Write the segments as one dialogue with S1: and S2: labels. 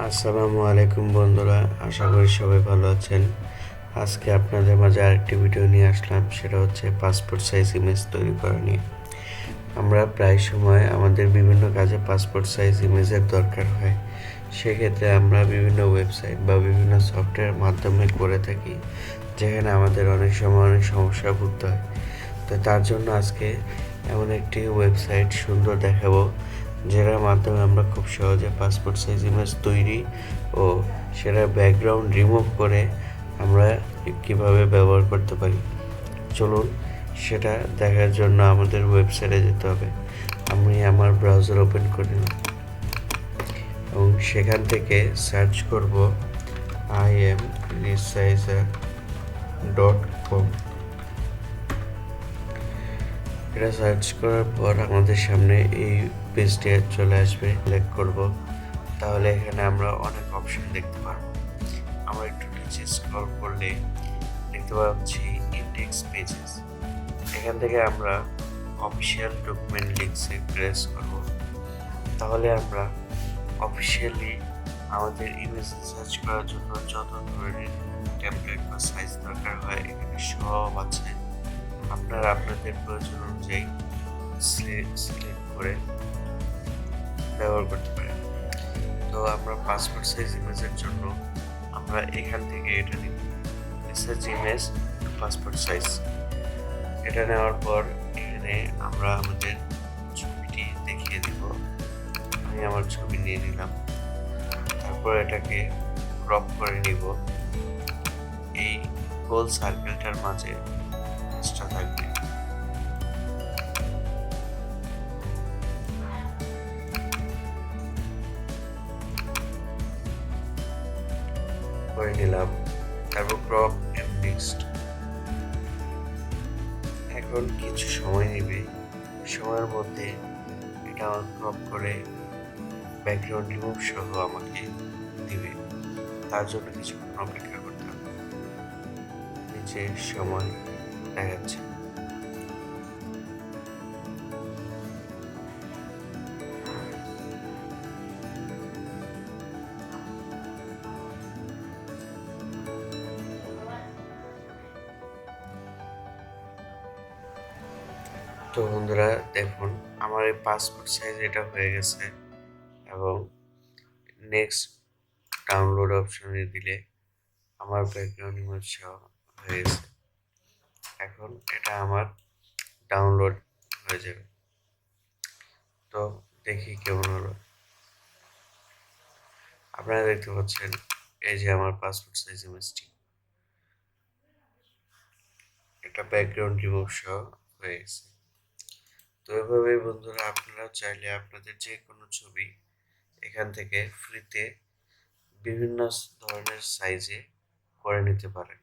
S1: আসসালামু আলাইকুম বন্ধুরা, আশা করি সবাই ভালো আছেন। আজকে আপনাদের মাঝে আরেকটি ভিডিও নিয়ে আসলাম, সেটা হচ্ছে পাসপোর্ট সাইজ ইমেজ তৈরি করা নিয়ে। আমরা প্রায় সময় আমাদের বিভিন্ন কাজে পাসপোর্ট সাইজ ইমেজের দরকার হয়। সেক্ষেত্রে আমরা বিভিন্ন ওয়েবসাইট বা বিভিন্ন সফটওয়্যার মাধ্যমে করে থাকি, যেখানে আমাদের অনেক সময় অনেক সমস্যা ভুগতে হয়। তো তার জন্য আজকে এমন একটি ওয়েবসাইট সুন্দর দেখাবো যেটার মাধ্যমে আমরা খুব সহজে পাসপোর্ট সাইজ ইমেজ তৈরি ও সেটা ব্যাকগ্রাউন্ড রিমুভ করে আমরা কীভাবে ব্যবহার করতে পারি। চলুন, সেটা দেখার জন্য আমাদের ওয়েবসাইটে যেতে হবে। আমি আমার ব্রাউজার ওপেন করে এবং সেখান থেকে সার্চ করব I M resizer dot com এটা সার্চ করার পর আমাদের সামনে এই পেজটি চলে আসবে। সিলেক্ট করব। তাহলে এখানে আমরা অনেক অপশন দেখতে পারব। আমরা একটু নিচে স্ক্রল করলে দেখতে পাচ্ছি ইন্ডেক্স পেজেস এখান থেকে আমরা অফিসিয়াল ডকুমেন্ট লিঙ্কসে প্রেস করব। তাহলে আমরা অফিসিয়ালি আমাদের ইমেজ সার্চ করার জন্য যত ধরনের টেমপ্লেট বা সাইজ দরকার হয়, এখানে সব আছে। আপনারা আপনাদের প্রয়োজন অনুযায়ী সিলেক্ট করে ব্যবহার করতে পারেন। তো আমরা পাসপোর্ট সাইজ ইমেজের জন্য আমরা এখান থেকে এটা নিব মেসেজ ইমেজ পাসপোর্ট সাইজ এটা নেওয়ার পর এখানে আমরা আমাদের ছবিটি দেখিয়ে দিব। আমি আমার ছবি নিয়ে নিলাম। তারপর এটাকে ক্রপ করে নিব। এই গোল সার্কেলটার মাঝে এক্সট্রা থাকবে করে নিলাম। তারপর ক্রপ এন্ড নেক্সট এখন কিছু সময় নেবে। সময়ের মধ্যে এটা ক্রপ করে ব্যাকগ্রাউন্ড রিমুভ সহ আমাকে দিবে। তার জন্য কিছুক্ষণ অপেক্ষা করতে হবে। নিচে সময়। দেখাচ্ছে তো বন্ধুরা, দেখুন, আমার এই পাসপোর্ট সাইজ এটা হয়ে গেছে এবং নেক্সট ডাউনলোড অপশনে দিলে আমার ব্যাকগ্রাউন্ড ইমেজ হয়ে গেছে। এখন এটা আমার ডাউনলোড হয়ে যাবে। তো দেখি কেমন হলো। আপনারা দেখতে পাচ্ছেন, এই যে আমার পাসপোর্ট সাইজ ইমেজটি এটা ব্যাকগ্রাউন্ড রিমুভ সহ হয়ে গেছে। তো এভাবে বন্ধুরা আপনারা চাইলে আপনাদের যে কোনো ছবি এখান থেকে ফ্রিতে বিভিন্ন ধরনের সাইজে করে নিতে পারেন।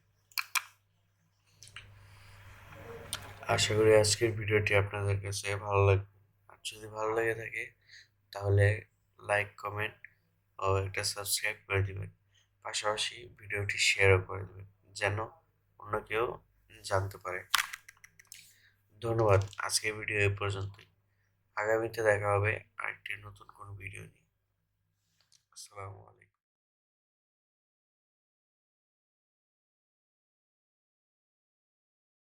S1: আশা করি আজকের ভিডিওটি আপনাদের কাছে ভালো লাগবে আর যদি ভালো লেগে থাকে, তাহলে লাইক কমেন্ট ও একটা সাবস্ক্রাইব করে দেবেন। পাশাপাশি ভিডিওটি শেয়ারও করে দেবেন, যেন অন্য কেউ জানতে পারে। ধন্যবাদ, আজকের ভিডিও এই পর্যন্তই। আগামীতে দেখা হবে আরেকটি নতুন কোনো ভিডিও নিয়ে। আসসালামু আলাইকুম।